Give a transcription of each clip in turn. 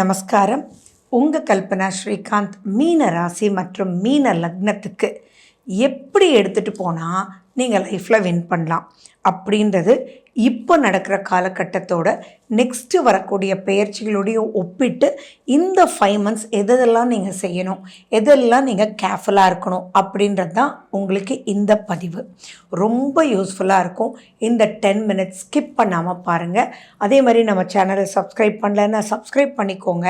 நமஸ்காரம். உங்கள் கல்பனா ஸ்ரீகாந்த் மீன ராசி மற்றும் மீன லக்னத்துக்கு எப்படி எடுத்துகிட்டு போனால் நீங்கள் லைஃப்பில் வின் பண்ணலாம். அப்படின்றது இப்போ நடக்கிற காலகட்டத்தோட நெக்ஸ்ட்டு வரக்கூடிய பெயர்ச்சிகளோடையும் ஒப்பிட்டு இந்த ஃபைவ் மந்த்ஸ் எதெல்லாம் நீங்கள் செய்யணும் எதெல்லாம் நீங்கள் கேர்ஃபுல்லாக இருக்கணும் அப்படின்றது தான் உங்களுக்கு இந்த பதிவு. ரொம்ப யூஸ்ஃபுல்லாக இருக்கும். இந்த டென் மினிட்ஸ் ஸ்கிப் பண்ணாமல் பாருங்கள் அதே மாதிரி நம்ம சேனலை சப்ஸ்கிரைப் பண்ணலன்னா சப்ஸ்கிரைப் பண்ணிக்கோங்க.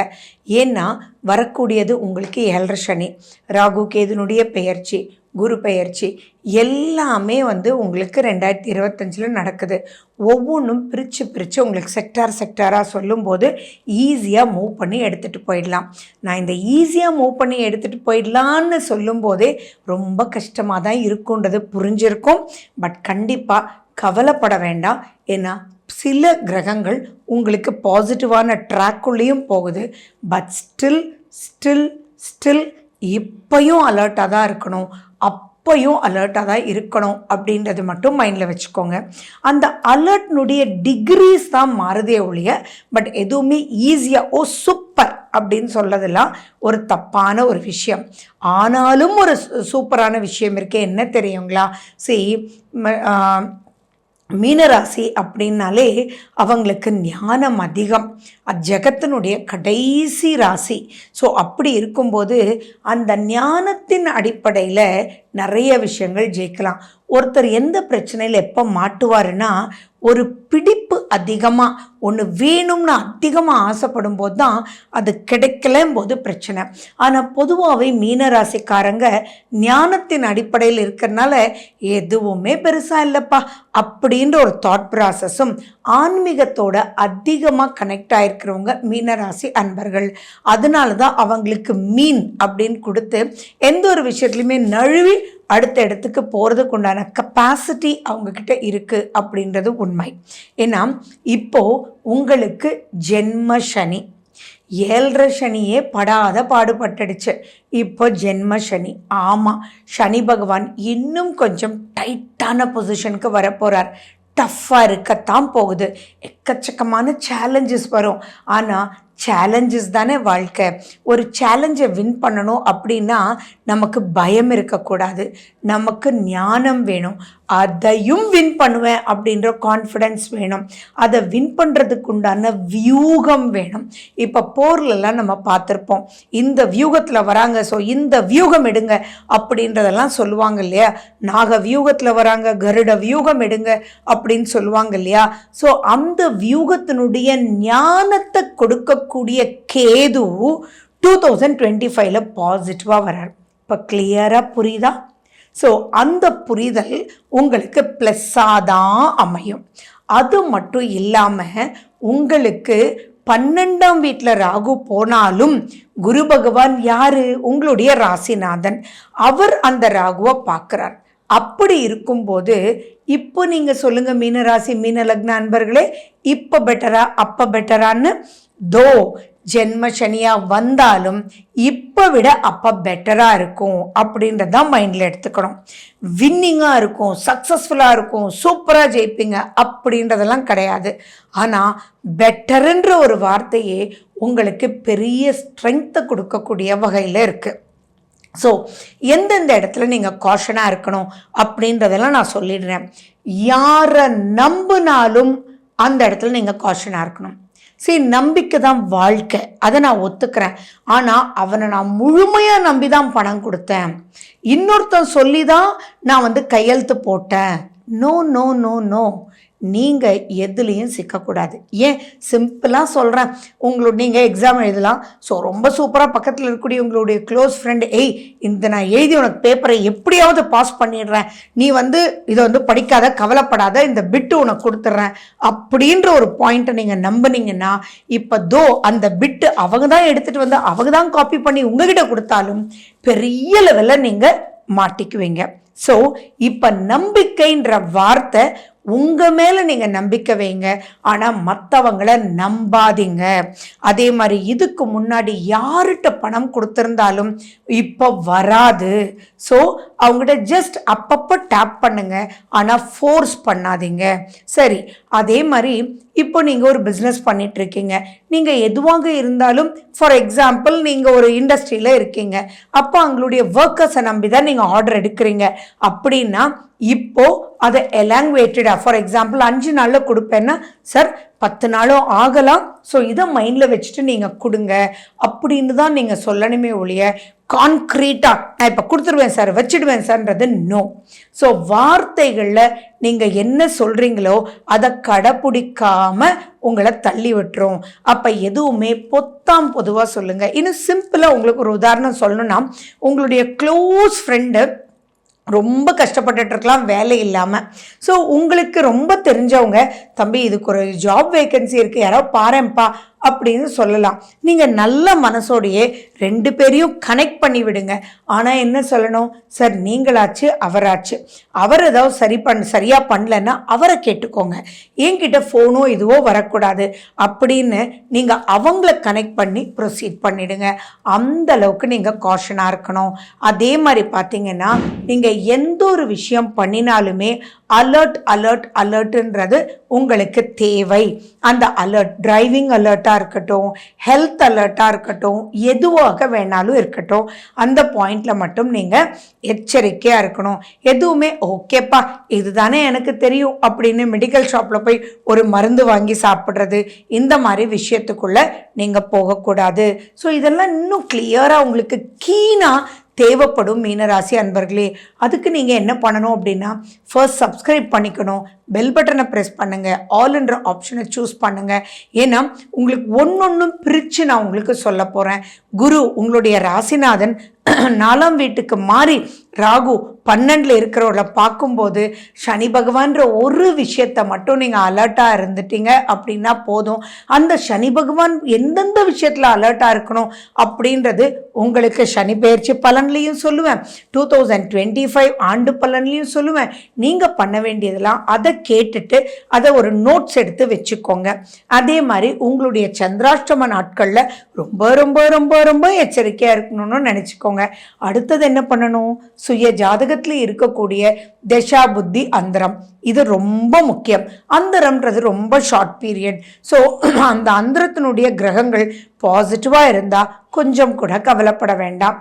ஏன்னா வரக்கூடியது உங்களுக்கு ஏழரை சனி ராகு கேதுனுடைய பெயர்ச்சி குரு பெயர்ச்சி எல்லாமே வந்து உங்களுக்கு ரெண்டாயிரத்தி இருபத்தஞ்சில் நடக்குது. ஒவ்வொன்றும் பிரித்து பிரித்து உங்களுக்கு செக்டார் செக்டாராக சொல்லும்போது ஈஸியாக மூவ் பண்ணி எடுத்துகிட்டு போயிடலாம். நான் இந்த ஈஸியாக மூவ் பண்ணி எடுத்துகிட்டு போயிடலான்னு சொல்லும்போதே ரொம்ப கஷ்டமாக தான் இருக்குன்றது புரிஞ்சிருக்கும். பட் கண்டிப்பாக கவலைப்பட வேண்டாம். ஏன்னா சில கிரகங்கள் உங்களுக்கு பாசிட்டிவான ட்ராக்குள்ளேயும் போகுது. பட் ஸ்டில் ஸ்டில் ஸ்டில் இப்பையும் அலர்ட்டாக தான் இருக்கணும். அப்பையும் அலர்ட்டாக தான் இருக்கணும் அப்படின்றது மட்டும் மைண்டில் வச்சுக்கோங்க. அந்த அலர்ட்னுடைய டிகிரிஸ் தான் மாறுதே ஒழிய பட் எதுவுமே ஈஸியாக ஓ சூப்பர் அப்படின்னு சொல்லதெல்லாம் ஒரு தப்பான ஒரு விஷயம். ஆனாலும் ஒரு சூப்பரான விஷயம் இருக்குது என்ன தெரியுங்களா? சரி மீனராசி அப்படின்னாலே அவங்களுக்கு ஞானம் அதிகம். அஜகத்தினுடைய கடைசி ராசி. ஸோ அப்படி இருக்கும்போது அந்த ஞானத்தின் அடிப்படையில் நிறைய விஷயங்கள் ஜெயிக்கலாம். ஒருத்தர் எந்த பிரச்சனையில் எப்போ மாட்டுவாருன்னா ஒரு பிடிப்பு அதிகமாக ஒன்று வேணும்னு அதிகமாக ஆசைப்படும் போது தான் அது கிடைக்கலும் போது பிரச்சனை. ஆனால் பொதுவாகவே மீனராசிக்காரங்க ஞானத்தின் அடிப்படையில் இருக்கிறனால எதுவுமே பெருசாக இல்லைப்பா அப்படின்ற ஒரு தாட் ப்ராசஸும் ஆன்மீகத்தோட அதிகமாக கனெக்ட் ஆகிருக்கிறவங்க மீனராசி அன்பர்கள். அதனால தான் அவங்களுக்கு மீன் அப்படின்னு கொடுத்து எந்த ஒரு விஷயத்துலையுமே நழுவி அடுத்த இடத்துக்கு போகிறதுக்கு உண்டான கப்பாசிட்டி அவங்கக்கிட்ட இருக்குது அப்படின்றது உண்மை. ஏன்னா இப்போது உங்களுக்கு ஜென்ம சனி. ஏழரை சனியே படாத பாடுபட்டுடுச்சு. இப்போ ஜென்ம சனி. ஆமாம் சனி பகவான் இன்னும் கொஞ்சம் டைட்டான பொசிஷனுக்கு வரப்போகிறார் டஃப்பாக இருக்கத்தான் போகுது. எக்கச்சக்கமான சேலஞ்சஸ் வரும். ஆனால் சேலஞ்சஸ் தானே வாழ்க்கை. ஒரு சேலஞ்சை வின் பண்ணணும் அப்படின்னா நமக்கு பயம் இருக்கக்கூடாது. நமக்கு ஞானம் வேணும். அதையும் வின் பண்ணுவேன் அப்படின்ற கான்ஃபிடென்ஸ் வேணும். அதை வின் பண்ணுறதுக்கு உண்டான வியூகம் வேணும். இப்போ போர்லெல்லாம் நம்ம பார்த்துருப்போம். இந்த வியூகத்தில் வராங்க ஸோ இந்த வியூகம் எடுங்க அப்படின்றதெல்லாம் சொல்லுவாங்க இல்லையா? நாக வியூகத்தில் வராங்க கருட வியூகம் எடுங்க அப்படின்னு சொல்லுவாங்க இல்லையா? ஸோ அந்த வியூகத்தினுடைய ஞானத்தை கொடுக்க இருக்கக்கூடிய கேது டூ தௌசண்ட் டுவெண்ட்டி ஃபைவ்ல பாசிட்டிவாக வரார். இப்போ கிளியராக புரியுதா? ஸோ அந்த புரிதல் உங்களுக்கு ப்ளஸ்ஸாக தான் அமையும். அது மட்டும் இல்லாமல் உங்களுக்கு பன்னெண்டாம் வீட்டில் ராகு போனாலும் குரு பகவான் யார்? உங்களுடைய ராசிநாதன். அவர் அந்த ராகுவை பார்க்குறார். அப்படி இருக்கும்போது இப்போ நீங்கள் சொல்லுங்கள் மீனராசி மீன லக்ன அன்பர்களே இப்போ பெட்டரா அப்போ பெட்டரான்னு தோ ஜென்ம சனியாக வந்தாலும் இப்போ விட அப்போ பெட்டராக இருக்கும் அப்படின்றதான் மைண்டில் எடுத்துக்கணும். வின்னிங்காக இருக்கும் சக்ஸஸ்ஃபுல்லாக இருக்கும் சூப்பராக ஜெயிப்பீங்க அப்படின்றதெல்லாம் கிடையாது. ஆனால் பெட்டருன்ற ஒரு வார்த்தையே உங்களுக்கு பெரிய ஸ்ட்ரென்த்தை கொடுக்கக்கூடிய வகையில் இருக்குது ஸோ எந்தெந்த இடத்துல நீங்கள் காஷனாக இருக்கணும் அப்படின்றதெல்லாம் நான் சொல்லிடுறேன். யாரை நம்பினாலும் அந்த இடத்துல நீங்கள் காஷனாக இருக்கணும். சரி நம்பிக்கை தான் வாழ்க்கை. அதை நான் ஒத்துக்கிறேன். ஆனால் அவனை நான் முழுமையாக நம்பி தான் பணம் கொடுத்தேன். இன்னொருத்தன் சொல்லி தான் நான் வந்து கையெழுத்து போட்டேன். நோ நோ நோ நோ நீங்கள் எதுலேயும் சிக்கக்கூடாது. ஏன்? சிம்பிளாக சொல்கிறேன் உங்களோட நீங்கள் எக்ஸாம் எழுதலாம். ஸோ ரொம்ப சூப்பராக பக்கத்தில் இருக்கக்கூடிய உங்களுடைய க்ளோஸ் ஃப்ரெண்டு ஏய் இந்த நான் எழுதி உனக்கு பேப்பரை எப்படியாவது பாஸ் பண்ணிடுறேன். நீ வந்து இதை வந்து படிக்காத கவலைப்படாத இந்த பிட்டு உனக்கு கொடுத்துட்றேன். அப்படின்ற ஒரு பாயிண்ட்டை நீங்கள் நம்பினீங்கன்னா இப்போ தோ அந்த பிட்டு அவங்க தான் எடுத்துகிட்டு வந்து அவங்க தான் காப்பி பண்ணி உங்ககிட்ட கொடுத்தாலும் பெரிய லெவலில் நீங்கள் மாட்டிக்குவீங்க. ஸோ இப்போ நம்பிக்கைன்ற வார்த்தை உங்கள் மேலே நீங்கள் நம்பிக்கை வைங்க. ஆனால் மற்றவங்களை நம்பாதீங்க. அதே மாதிரி இதுக்கு முன்னாடி யார்கிட்ட பணம் கொடுத்துருந்தாலும் இப்போ வராது. ஸோ அவங்ககிட்ட ஜஸ்ட் அப்பப்போ டேப் பண்ணுங்க. ஆனால் ஃபோர்ஸ் பண்ணாதீங்க. சரி அதே மாதிரி இப்போ நீங்கள் ஒரு பிஸ்னஸ் பண்ணிகிட்ருக்கீங்க நீங்கள் எதுவாக இருந்தாலும் ஃபார் எக்ஸாம்பிள் நீங்கள் ஒரு இண்டஸ்ட்ரியில் இருக்கீங்க. அப்போ அவங்களுடைய ஒர்க்கர்ஸை நம்பி தான் நீங்கள் ஆர்டர் எடுக்கிறீங்க. அப்படின்னா இப்போ அதை எலாங்குவேட்டடாக ஃபார் எக்ஸாம்பிள் அஞ்சு நாளில் கொடுப்பேன்னா சார் பத்து நாளும் ஆகலாம். ஸோ இதை மைண்டில் வச்சுட்டு நீங்கள் கொடுங்க. அப்படின்னு தான் நீங்கள் சொல்லணுமே ஒழிய கான்க்ரீட்டாக நான் இப்போ கொடுத்துருவேன் சார் வச்சிடுவேன் சார்ன்றது நோ ஸோ வார்த்தைகளில் நீங்கள் என்ன சொல்கிறீங்களோ அதை கடைப்பிடிக்காம உங்களை தள்ளி விட்டுரும். அப்போ எதுவுமே பொத்தாம் பொதுவாக சொல்லுங்கள் இன்னும் சிம்பிளாக உங்களுக்கு ஒரு உதாரணம் சொல்லணும்னா உங்களுடைய க்ளோஸ் ஃப்ரெண்டு ரொம்ப கஷ்டப்பட்டுட்டு இருக்கலாம் வேலை இல்லாமல் ஸோ உங்களுக்கு ரொம்ப தெரிஞ்சவங்க தம்பி இதுக்கு ஒரு ஜாப் வேகன்சி இருக்குது யாரோ பாருப்பா அப்படின்னு சொல்லலாம். நீங்கள் நல்ல மனசோடையே ரெண்டு பேரையும் கனெக்ட் பண்ணி விடுங்க. ஆனால் என்ன சொல்லணும்? சார் நீங்களாச்சு அவராச்சு. அவர் ஏதாவது சரி பண்ண சரியாக பண்ணலன்னா அவரை கேட்டுக்கோங்க. என்கிட்ட ஃபோனோ இதுவோ வரக்கூடாது. அப்படின்னு நீங்கள் அவங்கள கனெக்ட் பண்ணி ப்ரொசீட் பண்ணிடுங்க. அந்த அளவுக்கு நீங்கள் காஷனாக இருக்கணும். அதே மாதிரி பார்த்தீங்கன்னா நீங்கள் எந்த ஒரு விஷயம் பண்ணினாலுமே அலர்ட் அலர்ட் அலர்ட்ன்றது உங்களுக்கு தேவை. அந்த அலர்ட் டிரைவிங் அலர்ட்டாக இருக்கட்டும் ஹெல்த் அலர்ட்டாக இருக்கட்டும் எதுவாக வேணாலும் இருக்கட்டும் அந்த பாயிண்டில் மட்டும் நீங்கள் எச்சரிக்கையாக இருக்கணும். எதுவுமே ஓகேப்பா இதுதானே எனக்கு தெரியும் அப்படின்னு மெடிக்கல் ஷாப்பில் போய் ஒரு மருந்து வாங்கி சாப்பிட்றது இந்த மாதிரி விஷயத்துக்குள்ளே நீங்கள் போகக்கூடாது. ஸோ இதெல்லாம் இன்னும் கிளியராக உங்களுக்கு கீனாக தேவைப்படும் மீனராசி அன்பர்களே அதுக்கு நீங்கள் என்ன பண்ணணும் அப்படின்னா ஃபர்ஸ்ட் சப்ஸ்கிரைப் பண்ணிக்கணும் பெல் பட்டனை ப்ரெஸ் பண்ணுங்கள் ஆல்ன்ற ஆப்ஷனை சூஸ் பண்ணுங்கள் ஏன்னா உங்களுக்கு ஒன்றொன்றும் பிரித்து நான் உங்களுக்கு சொல்ல போகிறேன் குரு உங்களுடைய ராசிநாதன் நாலாம் வீட்டுக்கு மாறி ராகு பன்னெண்டில் இருக்கிறவரை பார்க்கும்போது சனி பகவான்ற ஒரு விஷயத்தை மட்டும் நீங்கள் அலர்ட்டாக இருந்துட்டீங்க அப்படின்னா போதும். அந்த சனி பகவான் எந்தெந்த விஷயத்தில் அலர்ட்டாக இருக்கணும் அப்படின்றது உங்களுக்கு சனி பயிற்சி பலன்லேயும் சொல்லுவேன். டூ தௌசண்ட் டுவெண்ட்டி ஃபைவ் ஆண்டு பலன்லேயும் சொல்லுவேன். நீங்கள் பண்ண வேண்டியதெல்லாம் அதை கேட்டுட்டு அதை ஒரு நோட்ஸ் எடுத்து வச்சுக்கோங்க. அதே மாதிரி உங்களுடைய சந்திராஷ்டம நாட்களில் ரொம்ப ரொம்ப ரொம்ப ரொம்ப எச்சரிக்கையாக இருக்கணும்னு நினச்சிக்கோங்க. அடுத்தது என்ன பண்ணணும்? சுய ஜாதகத்தில் இருக்கக்கூடிய தசா புத்தி அந்தரம். இது ரொம்ப முக்கியம். அந்தரம்ன்றது ரொம்ப ஷார்ட் பீரியட் ஸோ அந்த அந்தரத்தினுடைய கிரகங்கள் பாசிட்டிவாக இருந்தால் கொஞ்சம் கூட கவலைப்பட வேண்டாம்.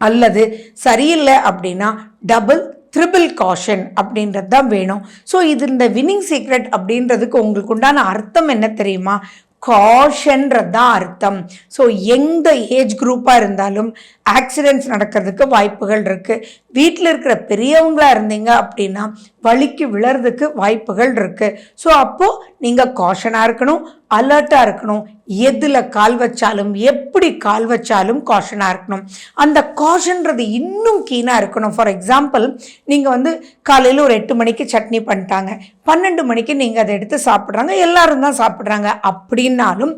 அல்லது சரியில்லை அப்படின்னா டபுள் த்ரிபிள் காஷன் அப்படின்றது தான் வேணும். ஸோ இது இந்த வின்னிங் சீக்ரெட் அப்படின்றதுக்கு உங்களுக்கு உண்டான அர்த்தம் என்ன தெரியுமா? காஷன்றது தான் அர்த்தம். ஸோ எந்த ஏஜ் குரூப்பாக இருந்தாலும் ஆக்சிடென்ட்ஸ் நடக்கிறதுக்கு வாய்ப்புகள் இருக்குது வீட்டில் இருக்கிற பெரியவங்களாக இருந்தீங்க அப்படின்னா வலிக்கு விழறதுக்கு வாய்ப்புகள் இருக்குது ஸோ அப்போது நீங்கள் காஷனாக இருக்கணும் அலர்ட்டாக இருக்கணும். எதில் கால் வச்சாலும் எப்படி கால் வச்சாலும் காஷனாக இருக்கணும். அந்த காஷன்றது இன்னும் கீனாக இருக்கணும். ஃபார் எக்ஸாம்பிள் நீங்கள் வந்து காலையில் ஒரு எட்டு மணிக்கு சட்னி பண்ணிட்டாங்க. பன்னெண்டு மணிக்கு நீங்கள் அதை எடுத்து சாப்பிட்றாங்க. எல்லாரும் தான் சாப்பிட்றாங்க. அப்படின்னாலும்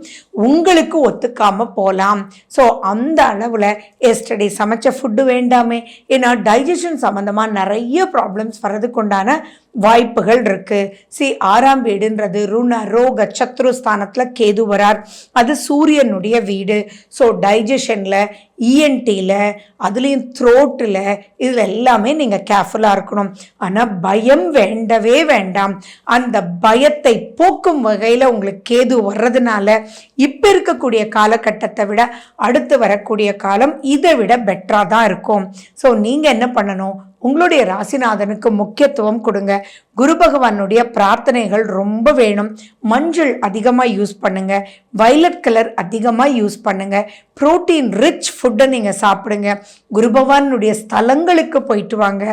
உங்களுக்கு ஒத்துக்காமல் போகலாம் ஸோ அந்த அளவில் எஸ்டடி சமைச்ச ஃபுட்டு வேண்டாமே. ஏன்னா டைஜஷன் சம்மந்தமாக நிறைய ப்ராப்ளம்ஸ் வர்றதுக்கு உண்டான வாய்ப்புகள் இருக்குது சி ஆறாம் வீடுன்றது ருண ரோக சத்ரு ஸ்தானத்தில் கேது வரார். அது சூரியனுடைய வீடு. ஸோ டைஜஷனில் இஎன்டியில் அதுலேயும் த்ரோட்டில் இதில் எல்லாமே நீங்கள் கேர்ஃபுல்லாக இருக்கணும். ஆனால் பயம் வேண்டவே வேண்டாம். அந்த பயத்தை போக்கும் வகையில் உங்களுக்கு கேது வர்றதுனால இப்போ இருக்கக்கூடிய காலகட்டத்தை விட அடுத்து வரக்கூடிய காலம் இதை விட பெட்டராக தான் இருக்கும். ஸோ நீங்கள் என்ன பண்ணணும்? உங்களுடைய ராசிநாதனுக்கு முக்கியத்துவம் கொடுங்க. குரு பகவானுடைய பிரார்த்தனைகள் ரொம்ப வேணும். மஞ்சள் அதிகமாக யூஸ் பண்ணுங்க. வைலட் கலர் அதிகமாக யூஸ் பண்ணுங்க. புரோட்டீன் ரிச் ஃபுட்டை நீங்கள் சாப்பிடுங்க. குரு பகவானுடைய ஸ்தலங்களுக்கு போயிட்டு வாங்க.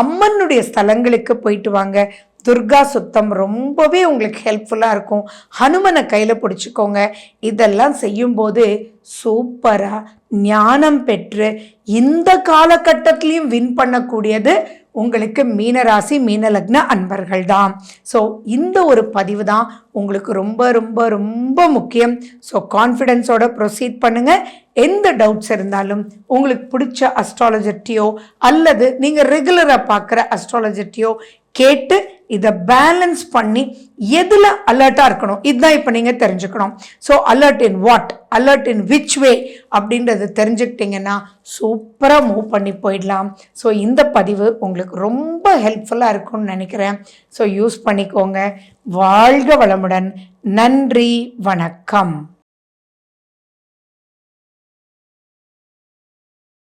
அம்மனுடைய ஸ்தலங்களுக்கு போயிட்டு வாங்க. துர்கா சுத்தம் ரொம்பவே உங்களுக்கு ஹெல்ப்ஃபுல்லாக இருக்கும். ஹனுமனை கையில் பிடிச்சிக்கோங்க. இதெல்லாம் செய்யும்போது சூப்பராக ஞானம் பெற்று இந்த காலகட்டத்திலையும் வின் பண்ணக்கூடியது உங்களுக்கு மீனராசி மீனலக்ன அன்பர்கள் தான். ஸோ இந்த ஒரு பதிவு தான் உங்களுக்கு ரொம்ப ரொம்ப ரொம்ப முக்கியம். ஸோ கான்ஃபிடென்ஸோட ப்ரொசீட் பண்ணுங்கள் எந்த டவுட்ஸ் இருந்தாலும் உங்களுக்கு பிடிச்ச அஸ்ட்ராலஜர்ட்டியோ அல்லது நீங்கள் ரெகுலராக பார்க்குற அஸ்ட்ராலஜர்ட்டியோ கேட்டு இதை பேலன்ஸ் பண்ணி எதில் அலர்ட்டாக இருக்கணும்? இதுதான் இப்போ நீங்கள் தெரிஞ்சுக்கணும். So alert in what alert in which way அப்படின்றத தெரிஞ்சுக்கிட்டிங்கன்னா சூப்பராக மூவ் பண்ணி போயிடலாம். ஸோ இந்த பதிவு உங்களுக்கு ரொம்ப ஹெல்ப்ஃபுல்லாக இருக்கும்னு நினைக்கிறேன். ஸோ யூஸ் பண்ணிக்கோங்க. வாழ்க வளமுடன். நன்றி. வணக்கம்.